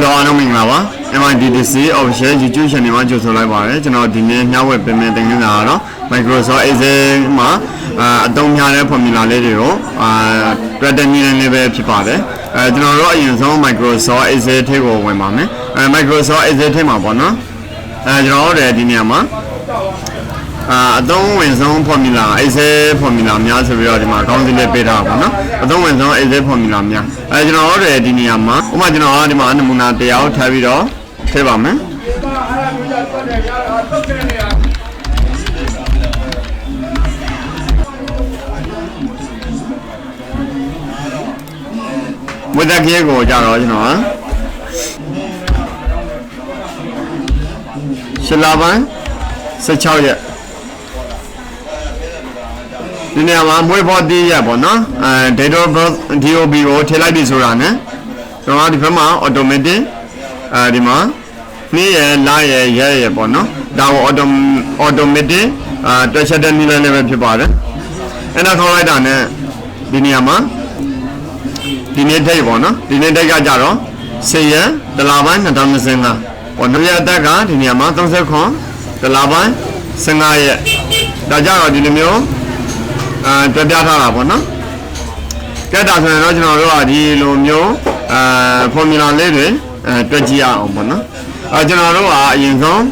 Hello အားလုံးမင်္ဂလာပါ MIDDC official YouTube channel မှာကြိုဆိုလိုက်ပါရစေကျွန်တော်ဒီနေ့မျှဝေပေးမယ့်တင်ပြတာကတော့ Microsoft Excel မှာအာအသုံးများတဲ့ formula လေးတွေကိုအာတွေ့တဲ့နည်းလေးပဲဖြစ်ပါတယ်အဲကျွန်တော်တို့အရင်ဆုံး Microsoft Excel ထဲကိုဝင်ပါမယ်အဲ Microsoft Excel ထဲမှာပေါ့နော်အဲကျွန်တော်တို့ဒီနေရာမှာ အာအသုံးဝင်ဆုံး formula Excel formula များဆိုပြီးတော့ဒီမှာခေါင်းစဉ်လေးပေးထားပါတော့အသုံးဝင်ဆုံး Excel formula များအဲကျွန်တော်တို့ဒီနေရာမှာဥပမာကျွန်တော်ကဒီမှာနမူနာတရားကိုထားပြီးတော့ထည့်ပါမယ်ဝိသကေကိုကြတော့ကျွန်တော်ရှလာပန်း16ရက် ဒီနေရာမှာမွေးဖို့တည်ရက်ပေါ့နော်အဲ date of birth DOB ကိုထည့်လိုက်ပြီဆိုတာ ਨੇ ကျွန်တော်ဒီဘက်မှာ automatic အဲဒီမှာနေ့ရလရရက်ရပေါ့နော်ဒါကို auto automatic အာတွက်ချက်တဲ့နည်းလည်းပဲဖြစ်ပါတယ်အဲ့ဒါခေါ်လိုက်တာ ਨੇ ဒီနေရာမှာဒီနေ့ဒိတ်ပေါ့နော်ဒီနေ့ဒိတ်ကကြတော့စေရတလာပိုင်း2025ပေါ့နော်ရအသက်ကဒီနေရာမှာ30ခွန်တလာပိုင်း15ရက်ဒါကြတော့ဒီလိုမျိုး အာတွေ့ပြထားတာပေါ့နော်ကဲဒါဆိုရင်တော့ကျွန်တော်တို့ကဒီလိုမျိုးအာ formula လေးတွေအဲတွက်ကြည့်ရအောင်ပေါ့နော်အဲကျွန်တော်တို့ကအရင်ဆုံး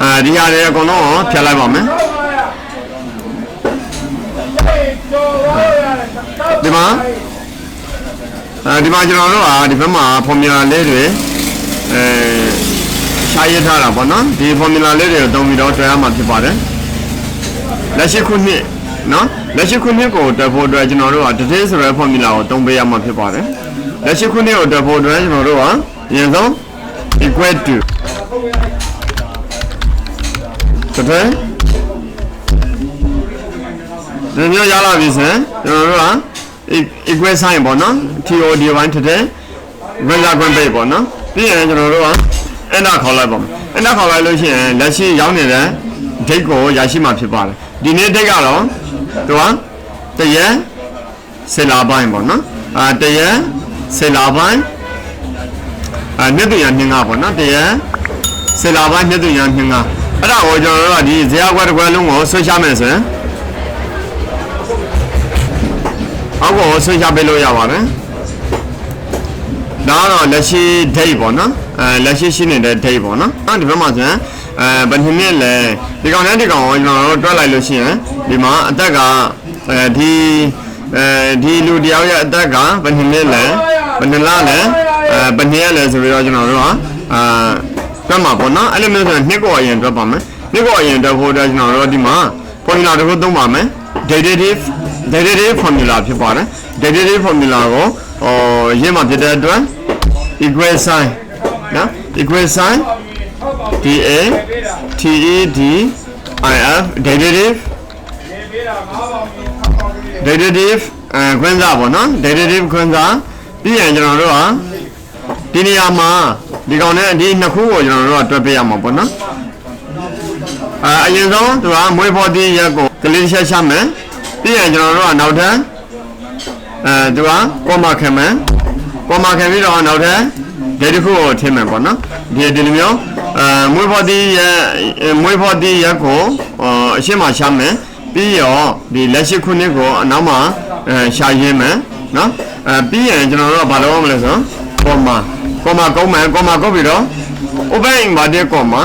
အဲဒီဟာတွေအကုန်လုံးကိုဖြတ်လိုက်ပါမယ်ဒီမှာအဲဒီမှာကျွန်တော်တို့ကဒီဘက်မှာ formula လေးတွေအဲရှားရထားတာပေါ့နော်ဒီ formula လေးတွေကိုတုံးပြီးတော့တွဲရမှာဖြစ်ပါတယ် လက်ရှိခုနှစ်နော်လက်ရှိခုနှစ်ကိုတွဲဖို့အတွက်ကျွန်တော်တို့က detail ဆိုတဲ့ formula ကိုတုံးပေးရမှာဖြစ်ပါတယ်လက်ရှိခုနှစ်ကိုတွဲဖို့အတွက်ကျွန်တော်တို့ကအရင်ဆုံး equal to တစ်ထည့်ဒီမျိုးရလာပြီစင်ကျွန်တော်တို့က equal sign ပေါ့နော် TOD 1 တစ်ထည့် regular grade base ပေါ့နော်ပြီးရင်ကျွန်တော်တို့က enter ခေါ်လိုက်ပါမယ် enter ခေါ်လိုက်လို့ရှိရင်လက်ရှိရောက်နေတဲ့ date ကိုရရှိမှာဖြစ်ပါတယ်ဒီနေ့ date ကတော့သူကတရက်စေလာပိုင်းပေါ့နော်အာတရက်စေလာပိုင်းအာမြတ်တူရနှင်းငါပေါ့နော်တရက်စေလာပိုင်းမြတ်တူရနှင်းငါအဲ့ဒါကိုကျွန်တော်တို့ကဒီဇေယျကွက်တစ်ခွက်လုံးကိုဆွဲချမယ်ဆိုရင်အောက်ကိုဆွဲချပေးလို့ရပါတယ်ဒါကတော့လက်ရှိ date ပေါ့နော်အဲလက်ရှိရှိနေတဲ့ date ပေါ့နော်အဲဒီဘက်မှာဆိုရင် အဲဘယ်နှစ်နှစ်လဲဒီကောင်နဲ့ဒီကောင်ကိုကျွန်တော်တို့တွက်လိုက်လို့ရှိရင်ဒီမှာအသက်ကအဲဒီအဲဒီလူတယောက်ရဲ့အသက်ကဘယ်နှစ်နှစ်လဲဘယ်နှစ်လလဲအဲဘယ်နှစ်ရက်လဲဆိုပြီးတော့ကျွန်တော်တို့ကအာတွက်မှာပေါ့နော်အဲ့လိုမျိုးဆိုရင်နှစ်ကိုအရင်တွက်ပါမယ်နှစ်ကိုအရင်တွက်ဖို့အတွက်ကျွန်တော်တို့ဒီမှာ formula တစ်ခုသုံးပါမယ် derivative derivative formula ဖြစ်ပါတယ် derivative formula ကိုဟိုရေးမှာဖြစ်တဲ့အတွက် equal sign နော် equal sign DA TED IF derivative derivative အဲခွင့်စားပေါ့နော် derivative ခွင့်စားပြီးရင်ကျွန်တော်တို့ဟာဒီနေရာမှာဒီကောင်နဲ့ဒီနှစ်ခုကိုကျွန်တော်တို့ကတွက်ပေးရမှာပေါ့နော်အဲအရင်ဆုံးသူကမွေးဖို့တင်းရက်ကိုကလေးချက်ချမယ်ပြီးရင်ကျွန်တော်တို့ကနောက်ထပ်အဲသူကကောမခံမယ်ကောမခံပြီးတော့နောက်ထပ်ဒီတစ်ခုကိုထည့်မယ်ပေါ့နော်ဒီဒီလိုမျိုး အဲမွေးဖို့တင်းရက်မွေးဖို့တင်းရက်ကိုအရှင်းမှာချမယ်ပြီးရောဒီလက်ရှိခုနှစ်ကိုအနောက်မှာအဲရှာရင်းမယ်နော်အဲပြီးရင်ကျွန်တော်တို့ကဘာလုပ်ရမလဲဆိုကောမကောမကုန်းမယ်ကောမကုတ်ပြီးတော့ open inverted comma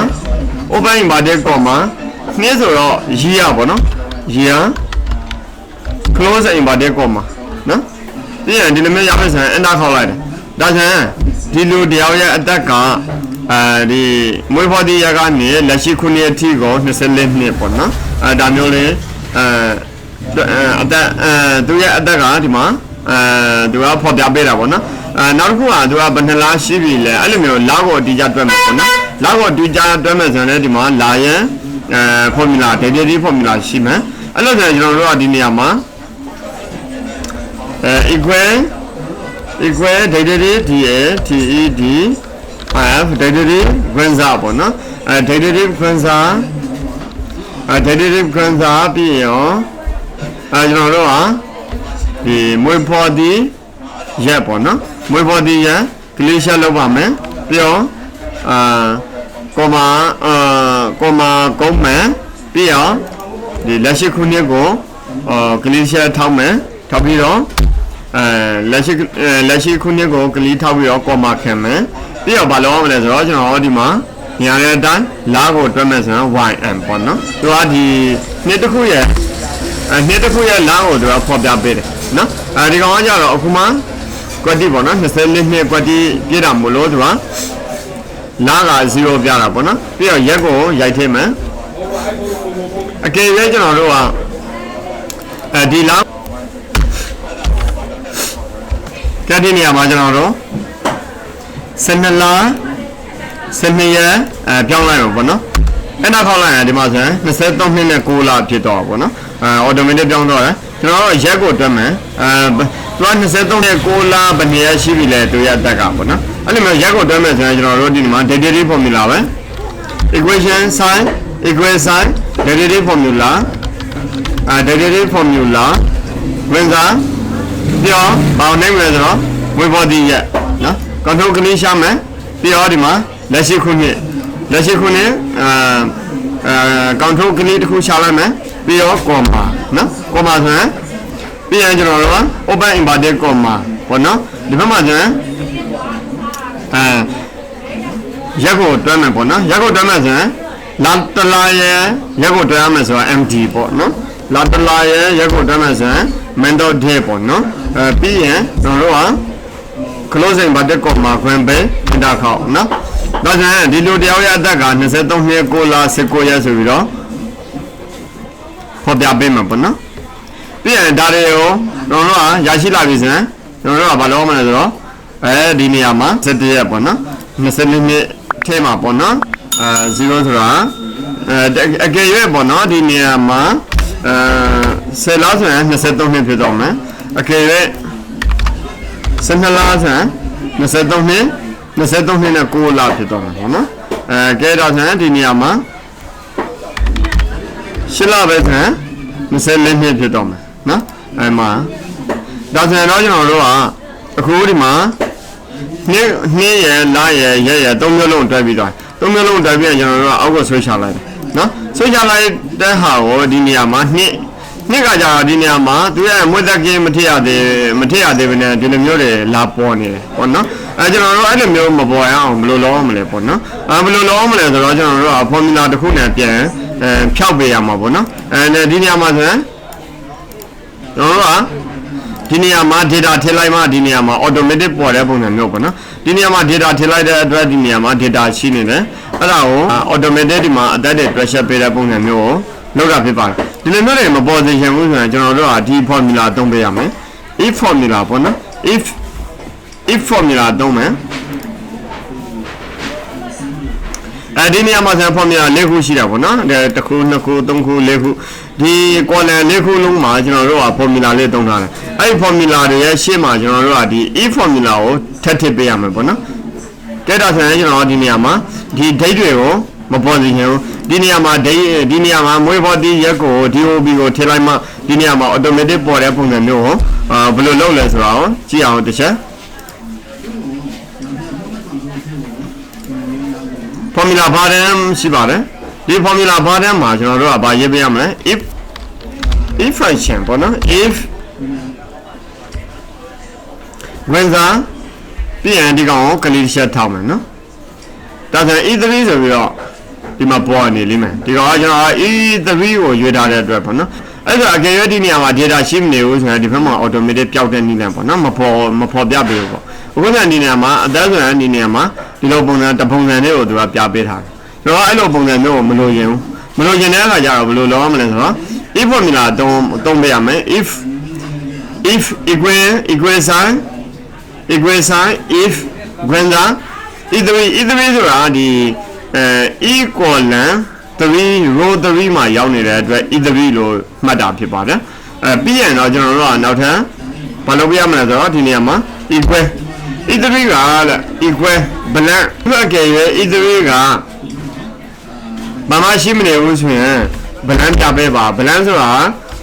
open inverted comma နှင်းဆိုတော့ year ပေါ့နော် year close inverted comma နော်ပြီးရင်ဒီလိုမျိုးရမယ်ဆိုရင် enter ခေါက်လိုက်တယ်ဒါဆိုရင်ဒီလူတယောက်ရဲ့အသက်က အဲဒီမွေးဖွားသည့်ရက်ကနေလက်ရှိခုနှစ်အထိကို24နှစ်ပေါ့နော်အဲဒါမျိုးလေးအဲအသက်အဲသူရဲ့အသက်ကဒီမှာအဲသူကဖော်ပြပေးတာပေါ့နော်အဲနောက်တစ်ခုကသူကဘယ်နှလားရှိပြီလဲအဲ့လိုမျိုးလောက်ကိုအတိအကျတွက်မယ်ပေါ့နော်လောက်ကိုအတိအကျတွက်မယ်ဆိုရင်လည်းဒီမှာလာရင်အဲ formula derivative formula ရှိမယ်အဲ့လိုဆိုရင်ကျွန်တော်တို့ကဒီနေရာမှာအဲ equal equal derivative dA TED f derivative ခွင့်စားပေါ့နော်အဲ derivative ခွင့်စားအဲ derivative ခွင့်စားပြီးရောအဲကျွန်တော်တို့ကဒီမွေးဖော်သည်ရက်ပေါ့နော်မွေးဘော်ဒီရန်ကလေးရှာလောက်ပါမယ်ပြီးတော့အာကောမာအာကောမာကုန်းမယ်ပြီးတော့ဒီလက်ရှိခုနှစ်ကိုအာကလေးရှာထောက်မယ်ထောက်ပြီးတော့အဲလက်ရှိအဲလက်ရှိခုနှစ်ကိုကလေးထောက်ပြီးတော့ကောမာခံမယ် ပြီးတော့ဘာလုပ်ရမလဲဆိုတော့ကျွန်တော်ဒီမှာညာရဲအတိုင်းလားကိုတွက်မယ်ဆိုတော့ YM ပေါ့နော်သူကဒီနှစ်တစ်ခုရဲ့အဲနှစ်တစ်ခုရဲ့လားကိုသူကဖော်ပြပေးတယ်နော်အဲဒီကောင်ကကြတော့အခုမှကွက်တီပေါ့နော်24နှစ်ကွက်တီပြည့်တာမို့လို့သူကလားက0ပြတာပေါ့နော်ပြီးတော့ရက်ကိုရိုက်ထည့်မယ်အကယ်၍ကျွန်တော်တို့ကအဲဒီလားကတိနေရာမှာကျွန်တော်တို့ 12လ12ရက်အဲပြောင်းလိုက်တော့ဗောနော်အဲ့နောက်ခေါက်လိုက်ရင်ဒီမှာဆိုရင်23နှစ်နဲ့6လဖြစ်တော့ဗောနော်အဲ automatic ပြောင်းတော့တယ်ကျွန်တော်တို့ရက်ကိုတွက်မယ်အဲသူက23နဲ့6လဘယ်နှစ်ရက်ရှိပြီလဲတို့ရတက်ကဗောနော်အဲ့လိုမျိုးရက်ကိုတွက်မယ်ဆိုရင်ကျွန်တော်တို့ဒီမှာ derivative formula ပဲ equation sign equation sign derivative formula အဲ derivative formula ဝင်စားပြောပေါင်းနိုင်မယ်ဆိုတော့ဝေဘော်ဒီရက် နော် control ကလေးရှာမယ်ပြီးတော့ဒီမှာလက်ရှိခုနှစ်လက်ရှိခုနှစ်အာအာ control ကလေးတစ်ခုရှာလိုက်မယ်ပြီးတော့ comma နော် comma ဆိုရင်ပြီးရင်ကျွန်တော်တို့က open inverted comma ပေါ့နော်ဒီဘက်မှာကျရင်အဲရက်ကိုတွဲမယ်ပေါ့နော်ရက်ကိုတွဲမယ်ဆိုရင်လာတလာရဲ့ရက်ကိုတွဲရမယ်ဆိုတော့ MD ပေါ့နော်လာတလာရဲ့ရက်ကိုတွဲမယ်ဆိုရင် mental day ပေါ့နော်အဲပြီးရင်ကျွန်တော်တို့က closing bracket ကိုမှာခွင့်ပေးအတာခေါက်နော်ဒါဆိုရင်ဒီလိုတယောက်ရဲ့အသက်က23နှစ်6လ19ရက်ဆိုပြီးတော့ဖော်ပြပေးမှာပေါ့နော်ပြီးရင်ဒါတွေကိုကျွန်တော်တို့ကရရှိလာပြီဆိုရင်ကျွန်တော်တို့ကဘာလုပ်မလဲဆိုတော့အဲဒီနေရာမှာ17ရက်ပေါ့နော်20နှစ်ထဲမှာပေါ့နော်အဲ0ဆိုတာအဲအကယ်၍ပေါ့နော်ဒီနေရာမှာအဲ10လဆိုရင်23နှစ်ဖြစ်တော့မယ်အကယ်၍ 12လဆိုရင်23နှစ်23နှစ်နဲ့9လဖြစ်တော့မှာပေါ့နော်အဲကဲတော့ဆိုရင်ဒီနေရာမှာရှစ်လပဲဆိုရင်24နှစ်ဖြစ်တော့မယ်နော်အဲမှာဒါဆိုရင်တော့ကျွန်တော်တို့ကအခုဒီမှာနေ့နေ့ရယ်လရယ်ရက်ရယ်သုံးမျိုးလုံးတွဲပြီးတော့သုံးမျိုးလုံးတွဲပြီးရင်ကျွန်တော်တို့ကအောက်ကဆွဲချလိုက်တယ်နော်ဆွဲချလိုက်တဲ့ဟာကိုဒီနေရာမှာနှစ် နှစ်ကကြာတော့ဒီနေရာမှာသူရဲ့မွေးသက်ကင်းမထည့်ရသေးမထည့်ရသေးဘဲနဲ့ဒီလိုမျိုးတွေလာပေါ်နေတယ်ပေါ့နော်အဲကျွန်တော်တို့အဲ့လိုမျိုးမပေါ်ရအောင်ဘယ်လိုလုပ်ရမလဲပေါ့နော်အဲဘယ်လိုလုပ်ရမလဲဆိုတော့ကျွန်တော်တို့က formula တစ်ခုနဲ့ပြန်အဲဖြောက်ပေးရမှာပေါ့နော်အဲဒီနေရာမှာဆိုရင်ကျွန်တော်တို့ကဒီနေရာမှာ data ထည့်လိုက်မှဒီနေရာမှာ automatic ပေါ်တဲ့ပုံစံမျိုးပေါ့နော်ဒီနေရာမှာ data ထည့်လိုက်တဲ့အတွက်ဒီနေရာမှာ data ရှိနေတယ်အဲ့ဒါကို automatic ဒီမှာအသက်တွေ pressure ပေးတဲ့ပုံစံမျိုးကိုလောက်တာဖြစ်ပါတယ် ဒီလိုမျိုးတွေမပေါ်စေချင်ဘူးဆိုရင်ကျွန်တော်တို့ကဒီ formula သုံးပေးရမယ် if formula ပေါ့နော် if if formula သုံးမယ်အဲဒီနေရာမှာဆန် formula ၄ခုရှိတာပေါ့နော်အဲတစ်ခုနှစ်ခုသုံးခု၄ခုဒီ column ၄ခုလုံးမှာကျွန်တော်တို့က formula လေးသုံးထားတယ်အဲဒီ formula တွေရဲ့ရှေ့မှာကျွန်တော်တို့ကဒီ if formula ကိုထပ်ထည့်ပေးရမယ်ပေါ့နော်ကဲဒါဆိုရင်ကျွန်တော်ဒီနေရာမှာဒီ date တွေကိုမပေါ်စေချင်ဘူး ဒီနေရာမှာ date ဒီနေရာမှာမွေးဖော်ဒီရက်ကို DOB ကိုထည့်လိုက်မှဒီနေရာမှာ automatic ပေါ်တဲ့ပုံစံမျိုးကိုအာဘယ်လိုလုပ်လဲဆိုတာကိုကြည့်အောင်တစ်ချက် formula ဘာတန်းရှိပါတယ်ဒီ formula ဘာတန်းမှာကျွန်တော်တို့ကဘာရေးပေးရမလဲ if if function ပေါ့နော် if when the ပြီးရင်ဒီကောင်ကို condition ထောက်မယ်နော်ဒါဆိုရင် e3 ဆိုပြီးတော့ ဒီမှာပေါ်နေလိမ့်မယ်ဒီကောင်ကကျွန်တော် e3 ကိုရွေးထားတဲ့အတွက်ပေါ့နော်အဲ့ဒါအကယ်၍ဒီနေရာမှာ data ရှိမနေဘူးဆိုရင်ဒီဘက်မှာ automatic ပျောက်တဲ့နည်းလမ်းပေါ့နော်မပေါ်မပေါ်ပြပေးဘူးပေါ့အခုကဒီနေရာမှာအသက်ဆိုရင်ဒီနေရာမှာဒီလိုပုံစံတပုံစံလေးကိုသူကပြပေးထားတယ်ကျွန်တော်အဲ့လိုပုံစံမျိုးကိုမလိုချင်ဘူးမလိုချင်တဲ့အခါကျတော့ဘယ်လိုလုပ်ရမလဲဆိုတော့ if formula တုံးတုံးပေးရမယ် if if equal equal sign equal sign if greater e3 e3 ဆိုတာဒီ အဲ equal 3 row 3မှာရောက်နေတဲ့အတွက် e3 လို့မှတ်တာဖြစ်ပါတယ်အဲပြီးရင်တော့ကျွန်တော်တို့ကနောက်ထပ်ဘာလုပ်ပြရမလဲဆိုတော့ဒီနေရာမှာ equal e3 ကတဲ့ equal blank ဘက်ကရဲ့ e3 ကဘာမှရှိမနေဘူးဆိုရင် blank ပြပေးပါ blank ဆိုတာ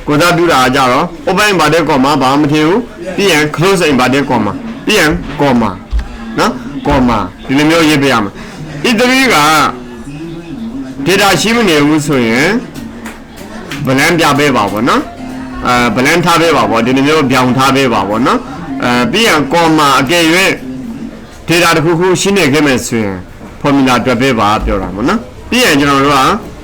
ကိုသာပြတာကြတော့ open inverted comma ဘာမှမထည့်ဘူးပြီးရင် close inverted comma ပြီးရင်ကောမာနော်ကောမာဒီလိုမျိုးရေးပေးရမ ယ် E3 က data ရှိမနေဘူးဆိုရင်ဗလန်ပြပေးပါဗောနော်အဲဗလန်ထားပေးပါဗောဒီလိုမျိုးပြောင်းထားပေးပါဗောနော်အဲပြီးရင်ကောမာအကယ်၍ data တစ်ခုခုရှင်းနေခဲ့မယ်ဆိုရင် formula တွက်ပေးပါပြောတာဗောနော်ပြီးရင်ကျွန်တော်တို့က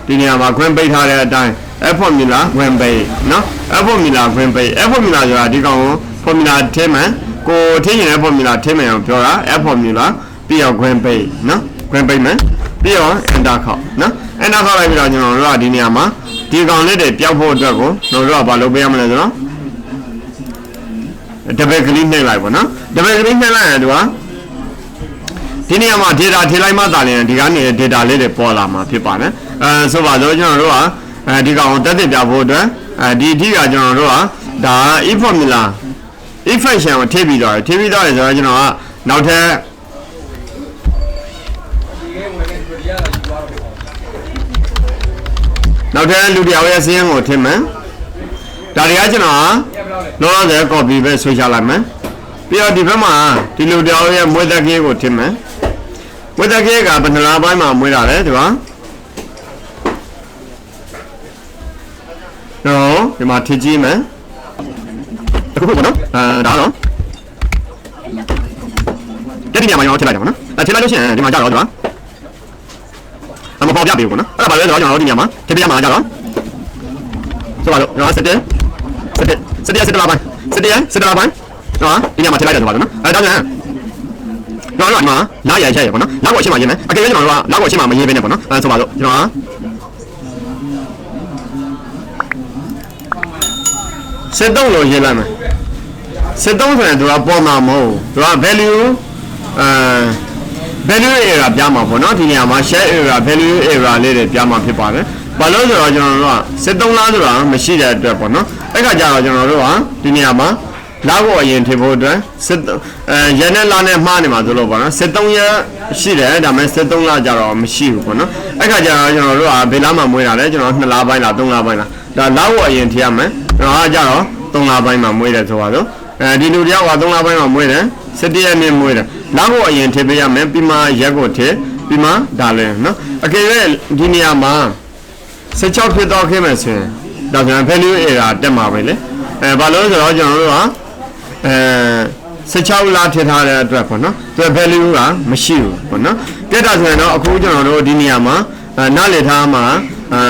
ဒီနေရာမှာခွင့်ပိတ်ထားတဲ့အတိုင်း F formula ခွင့်ပိတ်နော် F formula ခွင့်ပိတ် F formula ဆိုတာဒီကောင်ကို formula ထဲမှာကိုထင်းရင် F formula ထဲမှာအောင်ပြောတာ F formula ပြီးတော့ခွင့်ပိတ်နော် ခွင့်ပိတ်မယ်ပြီးတော့ enter ခေါက်နော် enter ခေါက်လိုက်ပြီးတော့ကျွန်တော်တို့ကဒီနေရာမှာဒီကောင်လေးတွေပျောက်ဖို့အတွက်ကိုကျွန်တော်တို့ကဘာလုပ်ပေးရမလဲဆိုတော့တပည့်ကလေးနှိပ်လိုက်ပါနော်တပည့်ကလေးနှိပ်လိုက်ရင်သူကဒီနေရာမှာ data ထည့်လိုက်မှသာလျှင်ဒီကနေ data လေးတွေပေါ်လာမှာဖြစ်ပါတယ်အဲဆိုပါတော့ကျွန်တော်တို့ကအဲဒီကောင်ကိုတက်တက်ပြဖို့အတွက်အဲဒီအထိကကျွန်တော်တို့ကဒါ e formula e function ကိုထည့်ပြီးတော့ထည့်ပြီးတော့ဆိုတော့ကျွန်တော်ကနောက်ထပ် နောက်ထပ်လူတစ်ယောက်ရဲ့စရင်းကိုထည့်မယ်ဒါတွေကကျွန်တော်ကလောလောဆယ် copy ပဲဆွဲချလိုက်မယ်ပြီးတော့ဒီဘက်မှာဒီလူတစ်ယောက်ရဲ့မွေးသက်ကြီးကိုထည့်မယ်မွေးသက်ကြီးကဘယ်နှလားပိုင်းမှာမွေးတာလဲဒီပါနော်ဒီမှာထည့်ကြည့်မယ်အခုပေါ့နော်အဲဒါတော့တက်ဒီညမှာရောထည့်လိုက်တယ်ပေါ့နော်အဲထည့်လိုက်လို့ရှိရင်ဒီမှာကြတော့ဒီမှာအမ ပေါ်ပြပေးဘူးပေါ့နော်အဲ့ဒါပါလဲဆိုတော့ကျွန်တော်တို့ဒီညမှာထည့်ပြရမှာကြတော့ဆိုပါတော့ကျွန်တော်စက်တယ်စက်တယ်စက်တယ်စက်တယ်လာပိုင်းစက်တယ်စက်တယ်လာပိုင်းနော်ဒီညမှာထည့်လိုက်တယ်ဆိုပါတော့နော်အဲဒါကြောင့်ကျွန်တော်တို့ကဒီမှာလာရရချက်ရပေါ့နော်လောက်ကိုအရှင်းမှာရင်းမယ်အကယ်၍ကျွန်တော်တို့ကလောက်ကိုအရှင်းမှာမရင်းဘဲနဲ့ပေါ့နော်အဲဆိုပါတော့ကျွန်တော်ကစစ်တုံးလို့ရေးလိုက်မယ်စစ်တုံးဆိုရင်သူကပေါ်မှာမဟုတ်သူက value အဲ value area ပြမှာပေါ့နော်ဒီနေရာမှာ share area value area လေးတွေပြမှာဖြစ်ပါတယ်ဘာလို့ဆိုတော့ကျွန်တော်တို့ကစစ်တုံးလားဆိုတာမရှိတဲ့အတွက်ပေါ့နော်အဲ့ခါကျတော့ကျွန်တော်တို့ကဒီနေရာမှာလောက်ကိုအရင်ထည့်ဖို့အတွက်စစ်အဲရနဲ့လာနဲ့မှားနေမှာဆိုလို့ပေါ့နော်စစ်တုံးရရှိတယ်ဒါပေမဲ့စစ်တုံးလားကြတော့မရှိဘူးပေါ့နော်အဲ့ခါကျတော့ကျွန်တော်တို့ကဘယ်လားမှမွေးတာလဲကျွန်တော်2လပိုင်းလား3လပိုင်းလားဒါလောက်ကိုအရင်ထည့်ရမယ်ကျွန်တော်ကကြတော့3လပိုင်းမှာမွေးတယ်ဆိုပါတော့အဲဒီလူတယောက်က3လပိုင်းမှာမွေးတယ်17ရက်နေ့မွေးတယ် လောက်ကိုအရင်ထည့်ပေးရမယ်ပြီးမှရက်ကိုထည့်ပြီးမှဒါလဲနော်အကယ်၍ဒီနေရာမှာ16ဖြစ်တော့ခဲ့မယ်ဆိုရင်ဒါဆိုရင် value area တက်မှာပဲလေအဲဘာလို့လဲဆိုတော့ကျွန်တော်တို့ကအဲ16လာထည့်ထားတဲ့အတွက်ပေါ့နော်သူ value ကမရှိဘူးပေါ့နော်တက်တာဆိုရင်တော့အခုကျွန်တော်တို့ဒီနေရာမှာအဲနားလည်ထားမှာအဲ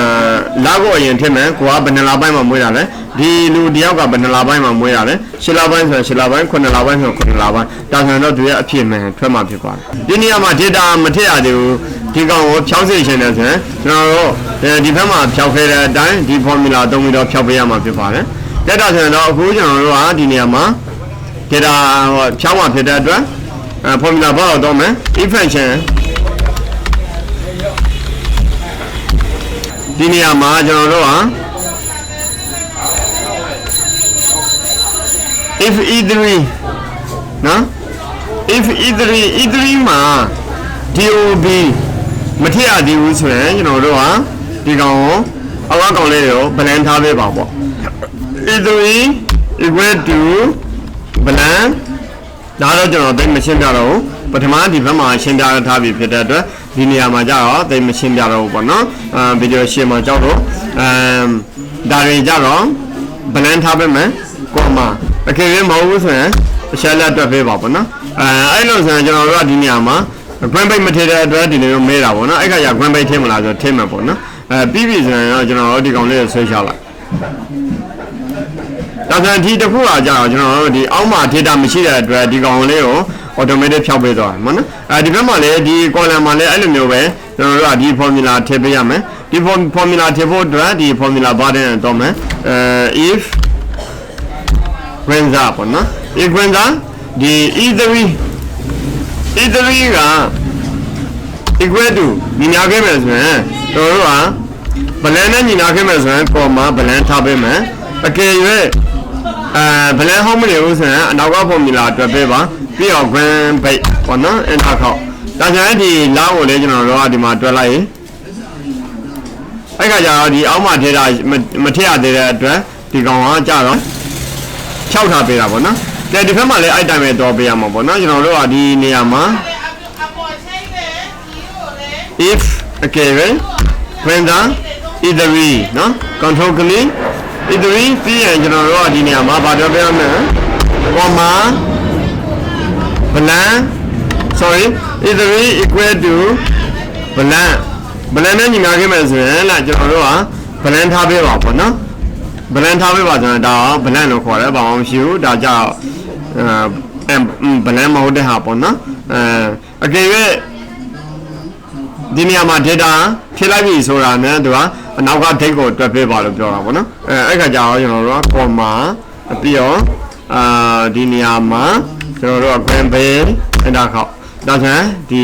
လာကိုအရင်ထည့်မယ်ကိုကဘယ်နှလပိုင်းမှာမွေးတာလဲ ဒီလူတယောက်ကဘယ်နှလပိုင်းမှာမွေးတာလဲ10လပိုင်းဆိုရင်10လပိုင်း9လပိုင်းဆိုရင်9လပိုင်းဒါဆိုရင်တော့သူရဲ့အဖြစ်မှန်ထွက်မှာဖြစ်ပါတယ်ဒီနေရာမှာ data မထည့်ရသေးဘူးဒီကောင်ကိုဖြောင်းစေချင်တယ်ဆိုရင်ကျွန်တော်တို့အဲဒီဘက်မှာဖြောင်းခဲ့တဲ့အတိုင်းဒီ formula သုံးပြီးတော့ဖြောင်းပေးရမှာဖြစ်ပါတယ်တက်တာဆိုရင်တော့အခုကျွန်တော်တို့ကဒီနေရာမှာ data ဟောဖြောင်းမှာဖြစ်တဲ့အတွက်အဲ formula ဘာလို့တော့မယ် if function ဒီနေရာမှာကျွန်တော်တို့ဟာ if e3 နော် if e3 e3 မှာ dob မထည့်ရသေးဘူးဆိုရင်ကျွန်တော်တို့ဟာဒီကောင်ကိုအဝါကောင်လေးကို blend ထားပေးပါပေါ့ e3 equal to blend ဒါတော့ကျွန်တော်သိမရှင်းပြတော့ဘူးပထမဒီဘက်မှာရှင်းပြထားပြီးဖြစ်တဲ့အတွက်ဒီနေရာမှာကြတော့သိမရှင်းပြတော့ဘူးပေါ့နော်အာဗီဒီယိုရှင်းမှာကြောက်တော့အမ်ဒါတွေကြတော့ blend ထားပေးမယ်ကောမ အကယ်၍မဟုတ်ဘူးဆိုရင်အချက်လက်တွက်ပေးပါပေါ့နော်အဲအဲ့လိုဆိုရင်ကျွန်တော်တို့ကဒီနေရာမှာ grand base မထည့်တဲ့အတွက်ဒီလိုမျိုးမေးတာပေါ့နော်အဲ့ခါကျ grand base ထည့်မလားဆိုတော့ထည့်မှာပေါ့နော်အဲပြီးပြီဆိုရင်တော့ကျွန်တော်တို့ဒီကောင်လေးကိုဆွဲချလိုက်ဒါဆိုရင်ဒီတစ်ခုကကြာတော့ကျွန်တော်တို့ဒီအောက်မှာ data မရှိတဲ့အတွက်ဒီကောင်လေးကို automatic ဖြောက်ပေးသွားတယ်မဟုတ်နော်အဲဒီဘက်မှာလည်းဒီ column မှာလည်းအဲ့လိုမျိုးပဲကျွန်တော်တို့ကဒီ formula ထည့်ပေးရမယ်ဒီ formula ထည့်ဖို့အတွက်ဒီ formula ဘာတဲ့တော့မယ်အဲ if granza ပေါ့နော် if granza ဒီ e3 e3 က equal to ညီညာခဲ့မယ်ဆိုရင်ကျွန်တော်တို့က blend နဲ့ညီညာခဲ့မယ်ဆိုရင် comma blend ထားပေးမယ်အကယ်၍အဲဘလန်ဟုတ်မနေဘူးဆိုရင်အနောက်က formula အတွက်ပေးပါပြီးတော့ grand base ပေါ့နော် enter ခေါက်ဒါကြောင့်ဒီလောက်ကိုလေကျွန်တော်တို့ကဒီမှာတွက်လိုက်ရင်အဲ့ခါကျတော့ဒီအောက်မှာထည့်တာမထည့်ရသေးတဲ့အတွက်ဒီကောင်ကကြတော့ 6ထားပေးတာပေါ့နော်ကဲဒီဘက်မှာလည်းအဲ့တိုင်းပဲတော့ပေးရမှာပေါ့နော်ကျွန်တော်တို့ကဒီနေရာမှာအပေါ်ချိတ်တယ်ဒီကိုလေ if အကယ်ပဲခွင့်သာ either နော် control ကလေး either ပြီးရင်ကျွန်တော်တို့ကဒီနေရာမှာဗာတော့ပေးရမယ် comma blank sorry either equal to blank blank နဲ့ညီမခဲ့မယ်ဆိုရင်လားကျွန်တော်တို့က blank ထားပေးပါပေါ့နော် blank ထားပေးပါဆိုရင်ဒါက blank လို့ခေါ်တယ်ဘာမှမရှိဘူးဒါကြောင့်အဲ blank မဟုတ်တဲ့ဟာပေါ့နော်အဲအကယ်၍ဒီနေရာမှာ data ဖြစ်လိုက်ပြီဆိုတာနဲ့သူကအနောက်က date ကိုတွက်ပေးပါလို့ပြောတာပေါ့နော်အဲအဲ့ခါကျတော့ကျွန်တော်တို့က comma ပြီးတော့အာဒီနေရာမှာကျွန်တော်တို့က grand bay အဲ့ဒါခေါက်ဒါဆိုရင်ဒီ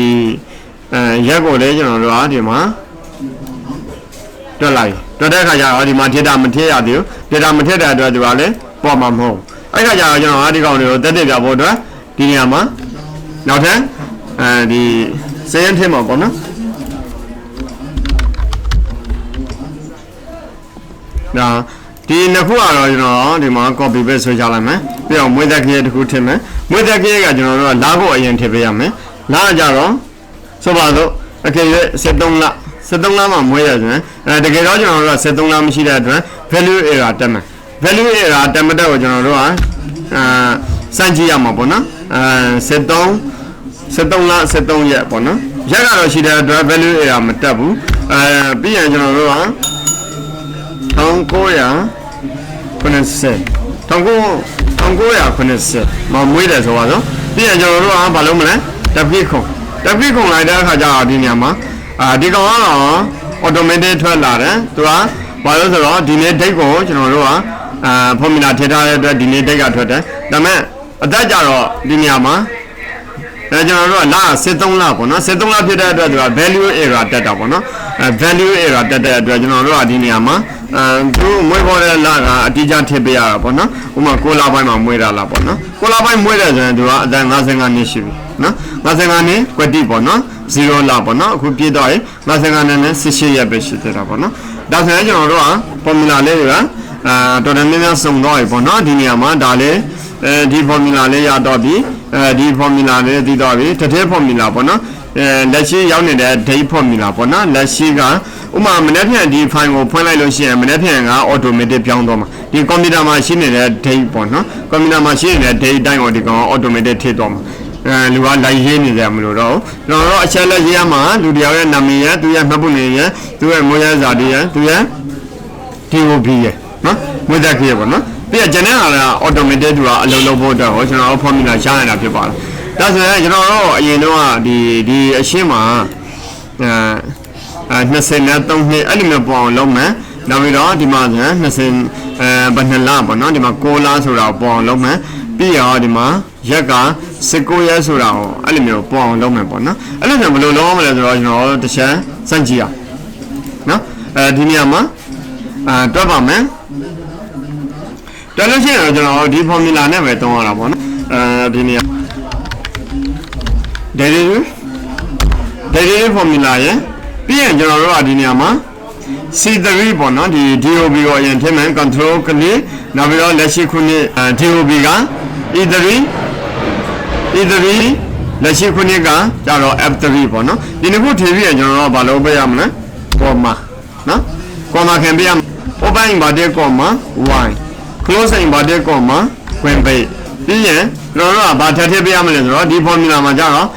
အဲရက်ကိုလည်းကျွန်တော်တို့ကဒီမှာတွက်လိုက်တွက်တဲ့ခါကျတော့ဒီမှာ data မထည့်ရသေးဘူး data မထည့်တဲ့အတွက်သူကလည်းပေါ်မှာမဟုတ်ဘူးအဲ့ခါကျတော့ကျွန်တော်ကဒီကောင်တွေကိုတက်တက်ပြဖို့အတွက်ဒီနေရာမှာနောက်ထပ်အဲဒီစရင်ထည့်မှာပေါ့နော်ဒါဒီနှစ်ခုကတော့ကျွန်တော်ဒီမှာ copy paste ဆွဲချလိုက်မယ်ပြီးတော့မွေးသက်ကြီးတစ်ခုထည့်မယ်မွေးသက်ကြီးကကျွန်တော်တို့ကလာဖို့အရင်ထည့်ပေးရမယ်လာကြတော့ဆိုပါတော့အကယ်၍73လ 73လမှမွေးရဆိုရင်အဲတကယ်တော့ကျွန်တော်တို့က73လမရှိတဲ့အတွက် value error တက်မယ် value error တက်မတက်ကိုကျွန်တော်တို့ကအာစမ်းကြည့်ရမှာပေါ့နော်အဲ73 73လ73ရက်ပေါ့နော်ရက်ကတော့ရှိတဲ့အတွက် value error မတက်ဘူးအဲပြီးရင်ကျွန်တော်တို့က1990 1990မမွေးတယ်ဆိုပါတော့ပြီးရင်ကျွန်တော်တို့ကဘာလုပ်မလဲတပိခုံတပိခုံလိုက်တဲ့အခါကျတော့ဒီနေရာမှာ အာဒီကောင်ကတော့ automatic ထွက်လာတယ်သူကဘာလို့ဆိုတော့ဒီနေ့ date ကိုကျွန်တော်တို့ကအာ formula ထည့်ထားတဲ့အတွက်ဒီနေ့ date ကထွက်တယ်ဒါပေမဲ့အသက်ကြတော့ဒီနေရာမှာအဲကျွန်တော်တို့ကလာ73လပေါ့နော်73လဖြစ်တဲ့အတွက်သူက value error တက်တာပေါ့နော်အဲ value error တက်တဲ့အတွက်ကျွန်တော်တို့ကဒီနေရာမှာအဲသူမွေးပေါ်တဲ့လကအတိအကျထည့်ပေးရတာပေါ့နော်ဥပမာ6လပိုင်းမှာမွေးတာလားပေါ့နော်6လပိုင်းမွေးတယ်ဆိုရင်သူကအသက်55နှစ်ရှိပြီ နော်55နှစ်ကွက်တိပေါ့နော်0လပေါ့နော်အခုပြည့်တော့ရင်55နှစ်နဲ့18ရက်ပဲရှိသေးတာပေါ့နော်ဒါဆိုရင်ကျွန်တော်တို့က formula လေးတွေကအာတော်တော်များများစုံတော့ပြီပေါ့နော်ဒီနေရာမှာဒါလေးအဲဒီ formula လေးရတော့ပြီအဲဒီ formula လေးသိတော့ပြီတစ်ထည့် formula ပေါ့နော်အဲလက်ရှိရောက်နေတဲ့ date formula ပေါ့နော်လက်ရှိကဥမာမနေ့ဖြန်ဒီ file ကိုဖွင့်လိုက်လို့ရှိရင်မနေ့ဖြန်က automatic ပြောင်းသွားမှာဒီ computer မှာရှိနေတဲ့ date ပေါ့နော် computer မှာရှိနေတဲ့ date တိုင်းကိုဒီကောင် automatic ထည့်သွားမှာအဲ လူကလိုက်ရေးနေကြမလို့တော့ကျွန်တော်တို့အချက်လက်ရေးရမှာလူတယောက်ရဲ့နာမည်ရသူရဲ့မှတ်ပုံနေရသူရဲ့မွေးရဇာတိရသူရဲ့ DOB ရနော်မွေးသက်ကြီးရပေါ့နော်ပြီးတော့ဂျန်တဲ့ဟာက automatic သူကအလုံးလုံးဖို့အတွက်ဟောကျွန်တော်တို့ formula ရှားနေတာဖြစ်ပါတယ်ဒါဆိုရင်ကျွန်တော်တို့အရင်တော့ဒီဒီအရှင်းမှာအဲအဲ20နဲ့3နှစ်အဲ့လိုမျိုးပေါ့အောင်လုပ်မယ်နောက်ပြီးတော့ဒီမှာဆိုရင်20အဲဘယ်နှစ်လပေါ့နော်ဒီမှာ6လဆိုတာပေါ့အောင်လုပ်မယ်ပြီးတော့ဒီမှာရက်က 19ရက်ဆိုတာကိုအဲ့လိုမျိုးပေါ့အောင်လုပ်မယ်ပေါ့နော်အဲ့လိုမျိုးဘယ်လိုလုပ်မလဲဆိုတော့ကျွန်တော်တို့တစ်ချက်စမ်းကြည့်အောင်နော်အဲဒီနေရာမှာအာတွက်ပါမယ်တွက်လို့ရှိရင်တော့ကျွန်တော်ဒီ formula နဲ့ပဲသုံးရတာပေါ့နော်အဲဒီနေရာ derivative derivative formula ရယ်ပြီးရင်ကျွန်တော်တို့ကဒီနေရာမှာ C3 ပေါ့နော်ဒီ DOB ကိုအရင်ထည့်မယ် control ကလေးနောက်ပြီးတော့လက်ရှိခုနှစ်အဲ DOB က E3 E3 လက်ရှိခုနှစ်ကကျတော့ F3 ပေါ့နော်ဒီနှစ်ခုထည့်ပြီးရင်ကျွန်တော်တို့ကဘာလုပ်ပေးရမလဲ comma နော် comma ခံပေးရမယ် open inverted comma y close inverted comma ခွင့်ပေးပြီးရင်ကျွန်တော်တို့ကဘာထည့်ထည့်ပေးရမလဲဆိုတော့ဒီ formula မှာကျတော့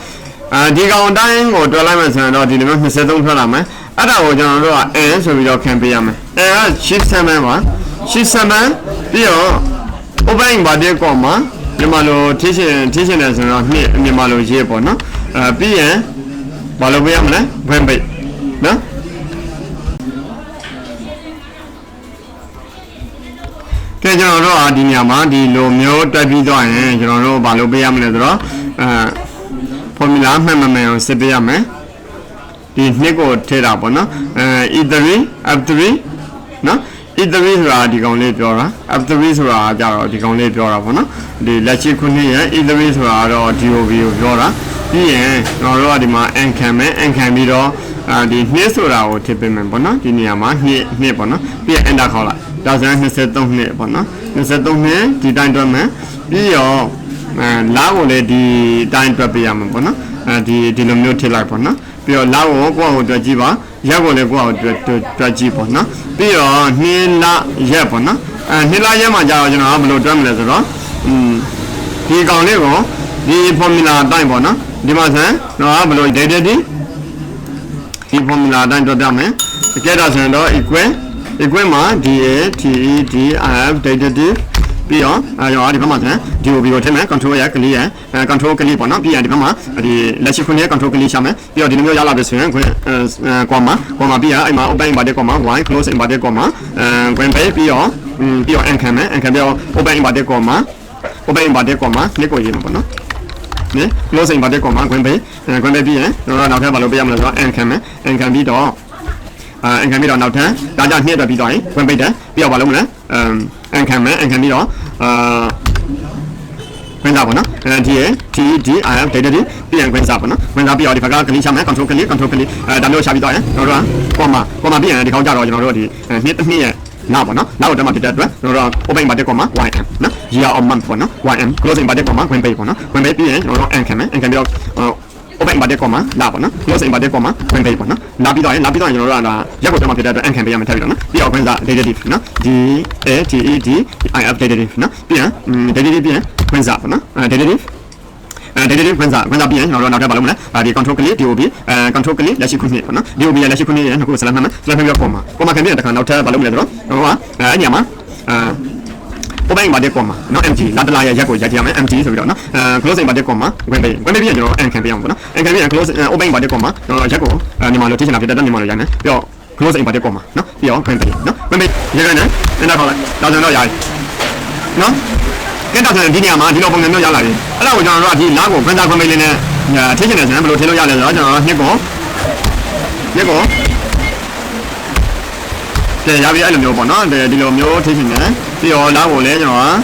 အဲဒီကောင်အတိုင်းကိုတွက်လိုက်မယ်ဆိုရင်တော့ဒီလိုမျိုး23ထွက်လာမယ်အဲ့ဒါကိုကျွန်တော်တို့က n ဆိုပြီးတော့ခံပေးရမယ် n က87ပါ87ပြီးတော့ open inverted comma မြန်မာလိုထိရှင်ထိရှင်တယ်ဆိုတော့နှစ်မြန်မာလိုရေးပေါ့နော်အဲပြီးရင်ဘာလို့ပေးရမလဲခွင့်ပေးနော်ကဲကျွန်တော်တို့ကဒီနေရာမှာဒီလိုမျိုးတက်ပြီးသွားရင်ကျွန်တော်တို့ဘာလို့ပေးရမလဲဆိုတော့အဲ formula မှတ်မှန်မှန်အောင်စစ်ပေးရမယ်ဒီနှစ်ကိုထည့်တာပေါ့နော်အဲ E3 F3 နော် E3 ဆိုတာဒီကောင်လေးပြောတာ F3 ဆိုတာကြတော့ဒီကောင်လေးပြောတာပေါ့နော်ဒီလက်ရှိခုနှစ်ရဲ့ E3 ဆိုတာကတော့ DOV ကိုပြောတာပြီးရင်ကျွန်တော်တို့ကဒီမှာ n ခံမယ် n ခံပြီးတော့အာဒီနှစ်ဆိုတာကိုထည့်ပေးမယ်ပေါ့နော်ဒီနေရာမှာနှစ်နှစ်ပေါ့နော်ပြီးရင် enter ခေါက်လိုက်ဒါဆိုရင်23နှစ်ပေါ့နော်23နှစ်ဒီတိုင်းတွက်မယ်ပြီးရောအဲလားကိုလည်းဒီတိုင်းတွက်ပေးရမှာပေါ့နော်အဲဒီဒီလိုမျိုးထည့်လိုက်ပေါ့နော် ပြီးတော့လားကိုကိုယ့်ကိုတွက်ကြည့်ပါရက်ကိုလည်းကိုယ့်ကိုတွက်တွက်တွက်ကြည့်ပေါ့နော်ပြီးတော့နှင်းလရက်ပေါ့နော်အဲနှင်းလရက်မှာကြာတော့ကျွန်တော်ကဘယ်လိုတွက်မလဲဆိုတော့อืมဒီကောင်လေးကိုဒီ formula အတိုင်းပေါ့နော်ဒီမှာဆန်တော့ဘယ်လို data ဒီဒီ formula အတိုင်းတွက်ရမယ်တကယ်တော့ဆိုရင်တော့ equal equal မှာ DA TE DIF data ဒီ ပြီးတော့အဲရောဒီဘက်မှာဆန် DOB ကိုထည့်မယ် control ရ clear ရအဲ control clear ပေါ့နော်ပြီးရင်ဒီဘက်မှာဒီလက်ရှိခွင့်ရ control clear ရှာမယ်ပြီးတော့ဒီလိုမျိုးရလာပြီဆိုရင်ခွင့်အဲကွာမှာကွာမှာပြီးရင်အဲ့မှာ open inverted comma y close inverted comma အဲခွင့်ပေးပြီးတော့ပြီးတော့ anchor မယ် anchor ပြီးတော့ open inverted comma open inverted comma click ကိုရေးမှာပေါ့နော်နိ close inverted comma ခွင့်ပေးခွင့်ပေးပြီးရင်ကျွန်တော်နောက်ထပ်ဘာလုပ်ပေးရမလဲဆိုတော့ anchor မယ် anchor ပြီးတော့ အာအန်ခံပြီးတော့နောက်ထပ်ဒါကြနှစ်အတွက်ပြီးသွားရင်ဝင်ပိတ်တယ်ပြီးတော့ဘာလုပ်မလဲအမ်အန်ခံမယ်အန်ခံပြီးတော့အာဝင်စားပါနော်အဲ D T D I F data ဒီပြန်ဝင်စားပါနော်ဝင်စားပြီးတော့ဒီဘက်က click ချမယ် control click control click အဲဒါမျိုးရှာပြီးတော့ရင်ကျွန်တော်တို့ကပေါ်မှာပေါ်မှာပြီးရင်ဒီခေါင်းကြတော့ကျွန်တော်တို့ဒီနှစ်တစ်နှစ်ရဲ့နောက်ပေါ့နော်နောက်တော့မှဖြစ်တဲ့အတွက်ကျွန်တော်တို့ open bracket ကောမှာ YM နော် year of month ပေါ့နော် YM closing bracket ကောမှာ win page ပေါ့နော် win page ပြီးရင်ကျွန်တော်တို့ n ခံမယ် n ခံပြီးတော့ open inverted comma လာပေါ့နော် close inverted comma win page ပေါ့နော်လာပြီးတော့ရင်လာပြီးတော့ရင်ကျွန်တော်တို့ကရက်ကိုတက်မှဖြစ်တဲ့အတွက် n ခံပေးရမယ်ထပ်ပြီးတော့နော်ပြီးတော့ခွင့်စား datative နော် d a t e d i f datative နော်ပြီးရင် datative ပြီးရင်ခွင့်စားပေါ့နော်အဲ datative အဲ datative ခွင့်စားခွင့်စားပြီးရင်ကျွန်တော်တို့နောက်ထပ်ဘာလုပ်မလဲဒီ control click DOB အဲ control click လက်ရှိခုနှစ်ပေါ့နော် DOB ရဲ့လက်ရှိခုနှစ်ရဲ့နှစ်ခုဆက်လက်မှတ်မယ်ဆက်လက်မှတ်ပြီးတော့ comma comma ခံပြီးတဲ့အခါနောက်ထပ်ဘာလုပ်မလဲဆိုတော့ဟိုကအဲအညာမှာအဲ ပိုပိုင်းပါတဲ့ကောမှာနော် MG လာတလာရရက်ကိုရက်ကြရမယ် MG ဆိုပြီးတော့နော်အဲ closing ပါတဲ့ကောမှာဝင်ပေးဝင်ပေးပြီးကျွန်တော် anchor ပေးအောင်ပေါ့နော် anchor ပြီး close open ပါတဲ့ကောမှာကျွန်တော်ရက်ကိုမြန်မာလိုတိကျနာပြတဲ့တက်မြန်မာလိုရိုက်မယ်ပြီးတော့ close ပါတဲ့ကောမှာနော်ပြီးတော့ဝင်ပေးနော်ဝင်ပေးရက်ကနေနေတော့ခေါ်လိုက်ဒါဆိုတော့ရိုက်နော်ကဲတော့ဆိုရင်ဒီနေရာမှာဒီလိုပုံစံမျိုးရလာပြီအဲ့ဒါကိုကျွန်တော်တို့ကဒီလားကိုကန်တာခွန်မိတ်လေးနဲ့ထိချင်တယ်ဆိုရင်ဘယ်လိုထိလို့ရလဲဆိုတော့ကျွန်တော်နှစ်ကောနှစ်ကောပြန်ရပြီအဲ့လိုမျိုးပေါ့နော်ဒီလိုမျိုးထိချင်တယ် ပြီးတော့နားကိုလည်းကျွန်တော်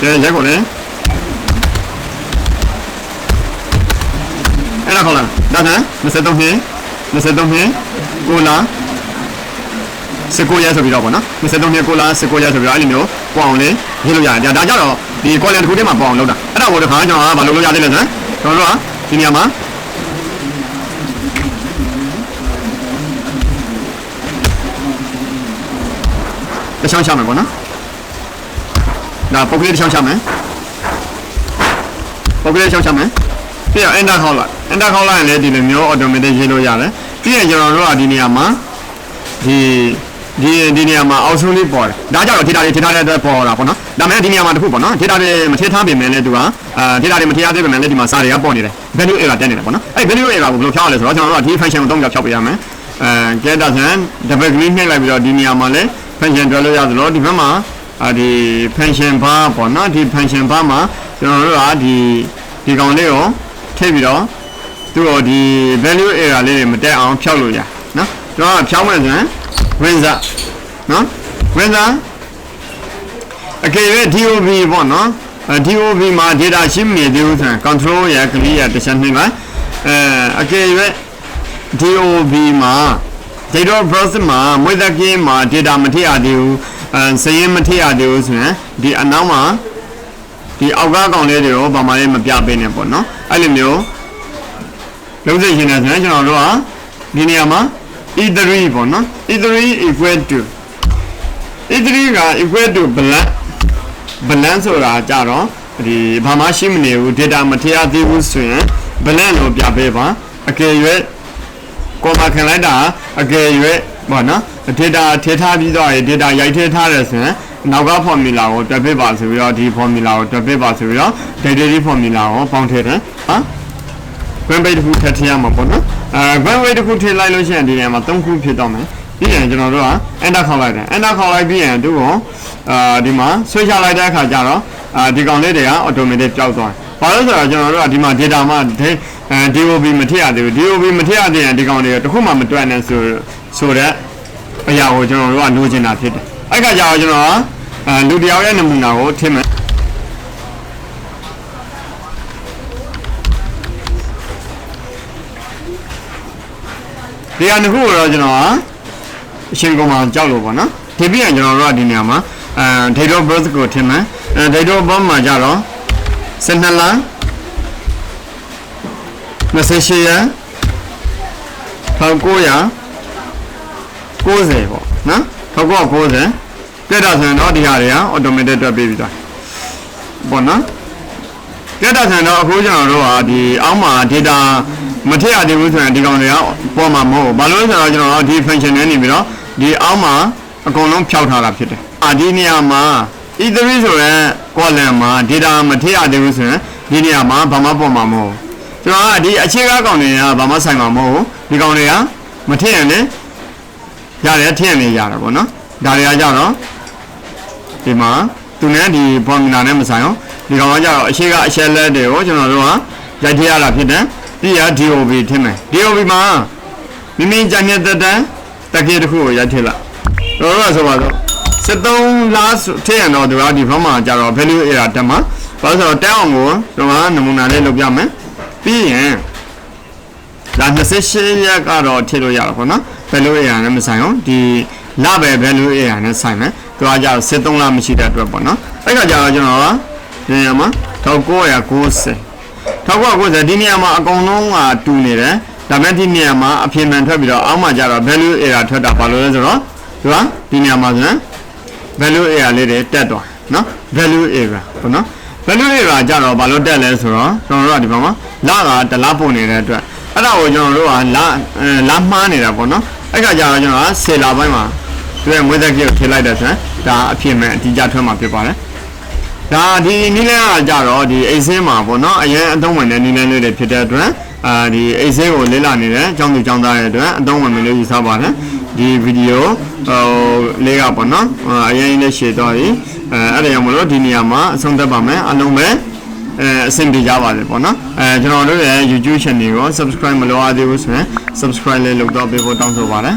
ကကဲရက်ကိုလည်းအဲ့ဒါခေါ်လာဒါက23နှစ်23နှစ်ကိုလာ19ရက်ဆိုပြီးတော့ပေါ့နော်23နှစ်ကိုလာ19ရက်ဆိုပြီးတော့အဲ့လိုမျိုးပေါ့အောင်လေးရေးလို့ရတယ်ဒါကြတော့ဒီကောလန်တစ်ခုတည်းမှာပေါ့အောင်လုပ်တာအဲ့ဒါကိုတခါကျွန်တော်ကမလုပ်လို့ရသေးလဲဆိုကျွန်တော်တို့ကဒီနေရာမှာ တချောင်းချမယ်ပေါ့နော်ဒါပုတ်ကလေးတချောင်းချမယ်ပုတ်ကလေးတချောင်းချမယ်ပြီးတော့ enter ခေါက်လိုက် enter ခေါက်လိုက်ရင်လည်းဒီလိုမျိုး automatic ရေးလို့ရတယ်ပြီးရင်ကျွန်တော်တို့ကဒီနေရာမှာဒီဒီဒီနေရာမှာအောက်ဆုံးလေးပေါ်တယ်ဒါကြောင့် data တွေထည့်ထားတဲ့အတွက်ပေါ်တာပေါ့နော်ဒါမဲ့ဒီနေရာမှာတစ်ခုပေါ့နော် data တွေမထည့်ထားပြင်မဲ့လည်းသူကအာ data တွေမထည့်ရသေးပြင်မဲ့လည်းဒီမှာစာတွေကပေါ်နေတယ် value error တက်နေတယ်ပေါ့နော်အဲ့ value error ကိုဘယ်လိုဖြောင်းရလဲဆိုတော့ကျွန်တော်တို့ကဒီ function ကိုသုံးကြောက်ဖြောက်ပေးရမယ်အဲ get data double click နှိပ်လိုက်ပြီးတော့ဒီနေရာမှာလည်း function တွဲလို့ရသလိုဒီဘက်မှာအာဒီ function bar ပေါ့နော်ဒီ function bar မှာကျွန်တော်တို့ကဒီဒီကောင်လေးကိုထည့်ပြီးတော့သူတို့ဒီ value error လေးတွေမတက်အောင်ဖြောက်လို့ရနော်ကျွန်တော်ကဖြောင်းမယ်ဆိုရင်ဝင်စားနော်ဝင်စားအကယ်၍ DOB ပေါ့နော်အဲ DOB မှာ data ရှိမနေသေးဘူးဆိုရင် control ရ clear ရတစ်ချက်နှိမ့်လိုက်အဲအကယ်၍ DOB မှာ data process မှာမွေးသက်ကြီးမှာ data မထည့်ရသေးဘူးအဲစရင်းမထည့်ရသေးဘူးဆိုရင်ဒီအနောက်မှာဒီအောက်ကကောင်လေးတွေကိုဘာမှလည်းမပြပေးနဲ့ပေါ့နော်အဲ့လိုမျိုးလုံးစိတ်ရှင်နေဆိုရင်ကျွန်တော်တို့ကဒီနေရာမှာ E3 ပေါ့နော် E3 equal to E3 က equal to blank blank ဆိုတာကြတော့ဒီဘာမှရှိမနေဘူး data မထည့်ရသေးဘူးဆိုရင် blank လို့ပြပေးပါအကယ်၍ ကောမခံလိုက်တာအကယ်၍ပေါ့နော် data ထည့်ထားပြီးတော့ data ရိုက်ထည့်ထားတယ်ဆိုရင်နောက်က formula ကိုတွက်ပေးပါဆိုပြီးတော့ဒီ formula ကိုတွက်ပေးပါဆိုပြီးတော့ data formula ကိုပေါင်းထည့်တယ်ဟာ grand weight တစ်ခုထည့်ထည့်ရမှာပေါ့နော်အဲ grand weight တစ်ခုထည့်လိုက်လို့ရှိရင်ဒီနေရာမှာ3ခုဖြစ်တော့မယ်ပြီးရင်ကျွန်တော်တို့က enter ခေါက်လိုက်တယ် enter ခေါက်လိုက်ပြီးရင်သူ့ကိုအာဒီမှာဆွဲချလိုက်တဲ့အခါကျတော့အာဒီကောင်လေးတွေက automatic ပျောက်သွားတယ် ဘာလို့ဆိုတော့ကျွန်တော်တို့ကဒီမှာ data မှာအဲ DOB မထည့်ရသေးဘူး DOB မထည့်ရသေးရင်ဒီကောင်တွေကတစ်ခုမှမတွက်နဲ့ဆိုဆိုတဲ့အရာကိုကျွန်တော်တို့ကလိုချင်တာဖြစ်တယ်အဲ့ခါကျတော့ကျွန်တော်ကအာလူတယောက်ရဲ့နမူနာကိုထည့်မယ်ဒီဟာနှစ်ခုကိုတော့ကျွန်တော်ကအရှင်ကောင်မှကြောက်လို့ပေါ့နော်ဒီပြီးရင်ကျွန်တော်တို့ကဒီနေရာမှာအဲ date of birth ကိုထည့်မယ်အဲ date of birth မှာကြတော့ 12လ28ရက်1900 90ပေါ့နော်1990ပြတ်တာဆိုရင်တော့ဒီဟာတွေက automatic တွက်ပေးပြီးသားပေါ့နော်ပြတ်တာဆိုရင်တော့အခုကျွန်တော်တို့ကဒီအောက်မှာ data မထည့်ရသေးဘူးဆိုရင်ဒီကောင်တွေကပေါ်မှာမဟုတ်ဘူးဘာလို့လဲဆိုတော့ကျွန်တော်တို့ဒီ function နဲ့နေပြီးတော့ဒီအောက်မှာအကုန်လုံးဖျောက်ထားတာဖြစ်တယ်အာဒီနေရာမှာ E3 ဆိုရင် column မှာ data မထည့်ရသေးဘူးဆိုရင်ဒီနေရာမှာဘာမှပေါ်မှာမဟုတ်ဘူးကျွန်တော်ကဒီအခြေခံကောင်တွေကဘာမှဆိုင်မှာမဟုတ်ဘူးဒီကောင်တွေကမထည့်ရင်လည်းရတယ်ထည့်နေရတာပေါ့နော်ဒါတွေကကြတော့ဒီမှာသူနဲ့ဒီ formula နဲ့မဆိုင်အောင်ဒီကောင်ကကြတော့အရှိကအရှက်လက်တွေကိုကျွန်တော်တို့ကရိုက်ထည့်ရတာဖြစ်တယ်ပြီးရ DOB ထည့်မယ် DOB မှာမိမိကြံတဲ့တက်တန်းတကယ်တစ်ခုကိုရိုက်ထည့်လိုက်တော့တော့ဆိုပါတော့ 73လားထည့်ရတော့ဒီကဒီဘက်မှာကြတော့ value error တက်မှာဘာလို့ဆိုတော့တက်အောင်ကိုကျွန်တော်ကနမူနာလေးလုပ်ပြမယ်ပြီးရင်ဒါ28ရက်ကတော့ထည့်လို့ရတော့ပေါ့နော် value area နဲ့မဆိုင်အောင်ဒီလပဲ value area နဲ့ဆိုင်မယ်သူကကြတော့73လမရှိတဲ့အတွက်ပေါ့နော်အဲ့ကကြတော့ကျွန်တော်ကဒီနေရာမှာ1990 1990ဒီနေရာမှာအကုန်လုံးကတူနေတယ်ဒါပေမဲ့ဒီနေရာမှာအပြင်မှန်ထွက်ပြီးတော့အောက်မှာကြတော့ value area ထွက်တာဘာလို့လဲဆိုတော့သူကဒီနေရာမှာဆိုရင် value area လေးတွေတက်သွားနော် value area ပေါ့နော် value area ကြတော့ဘာလို့တက်လဲဆိုတော့ကျွန်တော်တို့ကဒီဘက်မှာလကတလားပုံနေတဲ့အတွက်အဲ့ဒါကိုကျွန်တော်တို့ကလအဲလမှားနေတာပေါ့နော်အဲ့ကကြတော့ကျွန်တော်ကဆေလာပိုင်းမှာသူရဲ့မွေးသက်ကြီးကိုထည့်လိုက်တဲ့ဆိုရင်ဒါအဖြစ်မဲ့အတိအကျထွက်မှာဖြစ်ပါတယ်ဒါဒီနီးလန်းကကြတော့ဒီအိတ်ဆင်းမှာပေါ့နော်အရင်အသုံးဝင်တဲ့နီးလန်းလေးတွေဖြစ်တဲ့အတွက်အာဒီအိတ်ဆင်းကိုလေ့လာနေတဲ့အကြောင်းသူအကြောင်းသားရဲ့အတွက်အသုံးဝင်မယ်လို့ယူဆပါတယ် ဒီဗီဒီယိုဟိုလေးကပေါ့နော်အာအရင်လေးရှည်သွားပြီအဲအဲ့ဒါကြောင့်မလို့ဒီနေရာမှာအဆုံးသတ်ပါမယ်အလုံးပဲအဲအဆင်ပြေကြပါလေပေါ့နော်အဲကျွန်တော်တို့ရဲ့ YouTube channel ကို subscribe မလုပ်ရသေးဘူးဆိုရင် subscribe လေးလုပ်တော့ပေးဖို့တောင်းဆိုပါတယ်